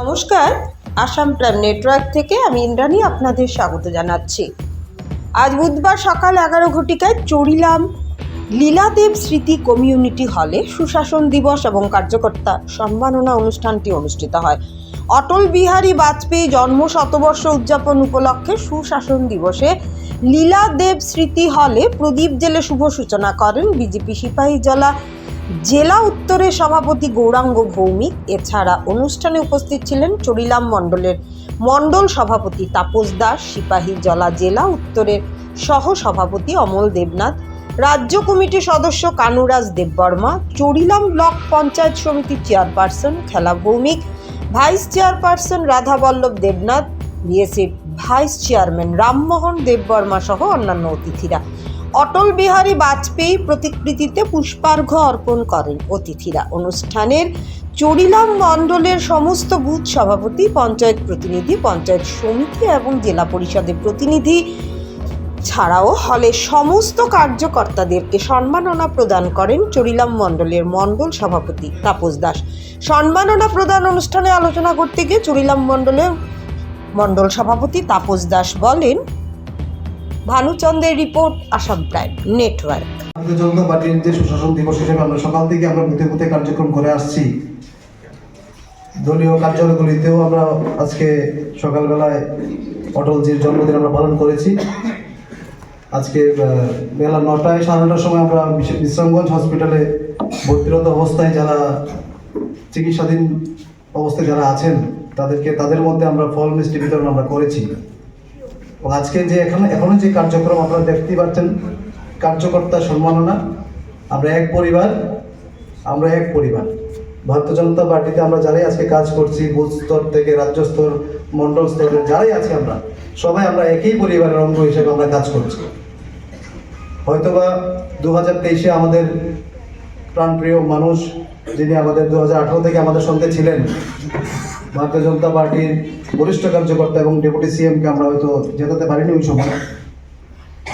নমস্কার, Assam prime network থেকে আমি ইন্দ্রাণী আপনাদের স্বাগত জানাচ্ছি। আজ বুধবার সকাল এগারো ঘটিকায় চড়িলাম লীলাদেব স্মৃতি কমিউনিটি হলে সুশাসন দিবস এবং কার্যকর্তা সম্মাননা অনুষ্ঠানটি অনুষ্ঠিত হয়। অটল বিহারী বাজপেয়ী জন্ম শতবর্ষ উদযাপন উপলক্ষে সুশাসন দিবসে লীলাদেব স্মৃতি হলে প্রদীপ জেলে শুভ সূচনা করেন বিজেপি সিপাহী সিপাহীজলা জেলা উত্তরের সভাপতি গৌরাঙ্গ ভৌমিক, এছাড়া অনুষ্ঠানে উপস্থিত ছিলেন চরিলাম মণ্ডলের মণ্ডল সভাপতি তাপস দাস, সিপাহী জলা জেলা উত্তরের সহ সভাপতি অমল দেবনাথ, রাজ্য কমিটির সদস্য কানুরাজ দেববর্মা, চরিলাম ব্লক পঞ্চায়েত সমিতির chairperson Khela Bhowmik, vice chairperson Radhaballabh Debnath বিএসির vice chairman Rammohan Debbarma সহ অন্যান্য অতিথিরা। অটল বিহারী বাজপেয়ী প্রতিকৃতিতে পুষ্পার্ঘ্য অর্পণ করেন অতিথিরা। অনুষ্ঠানের চরিলাম মণ্ডলের সমস্ত বুথ সভাপতি, পঞ্চায়েত প্রতিনিধি, পঞ্চায়েত সমিতি এবং জেলা পরিষদের প্রতিনিধি ছাড়াও হলে সমস্ত কার্যকর্তাদেরকে সম্মাননা প্রদান করেন চরিলাম মণ্ডলের মণ্ডল সভাপতি তাপস দাস। সম্মাননা প্রদান অনুষ্ঠানে আলোচনা করতে গিয়ে চরিলাম মণ্ডলের মণ্ডল সভাপতি তাপস দাস বলেন ভানুচন্দ্রের report, Assam prime network. Bharatiya Janata পার্টির যে সুশাসন দিবস হিসেবে আমরা সকাল থেকে আমরা বুথে বুথে কার্যক্রম করে আসছি। দলীয় কার্যালয়গুলিতেও আমরা আজকে সকালবেলায় অটলজির জন্মদিন আমরা পালন করেছি। আজকে বেলা নটায় সাড়ে নটার সময় আমরা বিশ্রামগঞ্জ হসপিটালে ভর্তিরত অবস্থায় যারা চিকিৎসাধীন অবস্থায় যারা আছেন, তাদেরকে তাদের মধ্যে আমরা ফল, মিষ্টি বিতরণ আমরা করেছি। আজকে যে এখন, এখনও যে কার্যক্রম আপনারা দেখতেই পাচ্ছেন, কার্যকর্তা সম্মাননা, আমরা এক পরিবার, আমরা এক পরিবার। ভারতীয় জনতা পার্টিতে আমরা যারাই আজকে কাজ করছি, বুথ স্তর থেকে রাজ্য স্তর, মন্ডল স্তরে যারাই আছি আমরা, সবাই আমরা একই পরিবারের অঙ্গ হিসেবে আমরা কাজ করছি। হয়তোবা দু হাজার তেইশে আমাদের প্রাণপ্রিয় মানুষ, যিনি আমাদের দু হাজার আঠারো থেকে আমাদের সঙ্গে ছিলেন ভারতীয় জনতা পার্টির বরিষ্ঠ কার্যকর্তা এবং ডেপুটি সিএমকে আমরা হয়তো জেতাতে পারিনি ওই সময়।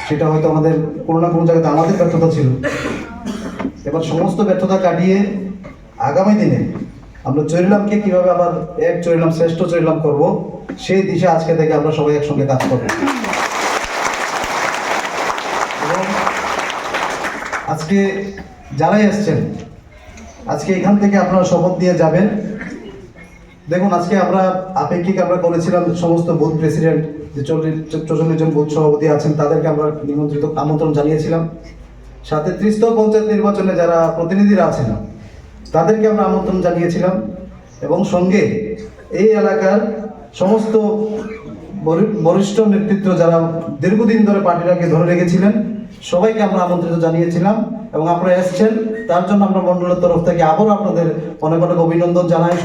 সেটা হয়তো আমাদের কোনো না কোনো জায়গাতে আমাদের ব্যর্থতা ছিল। এবার সমস্ত ব্যর্থতা কাটিয়ে আগামী দিনে আমরা চরিলামকে কীভাবে আবার এক চরিলাম, শ্রেষ্ঠ চরিলাম করব, সেই দিশা আজকে থেকে আমরা সবাই একসঙ্গে কাজ করব। আজকে যারাই এসছেন, আজকে এখান থেকে আপনারা শপথ দিয়ে যাবেন। দেখুন, আজকে আমরা আপেক্ষিক আমরা করেছিলাম সমস্ত বুথ প্রেসিডেন্ট যে চল্লিশ জন বুথ সভাপতি আছেন, তাদেরকে আমরা নিমন্ত্রিত আমন্ত্রণ জানিয়েছিলাম। সাথে ত্রিস্তর পঞ্চায়েত নির্বাচনে যারা প্রতিনিধিরা আছেন, তাদেরকে আমরা আমন্ত্রণ জানিয়েছিলাম। এবং সঙ্গে এই এলাকার সমস্ত বরিষ্ঠ নেতৃত্ব যারা দীর্ঘদিন ধরে পার্টিটাকে ধরে রেখেছিলেন, সবাইকে আমরা আমন্ত্রিত জানিয়েছিলাম। এবং আপনারা এসছেন, তার জন্য আমরা মন্ডলের তরফ থেকে আবারও আপনাদের অনেক অনেক অভিনন্দন জানাই।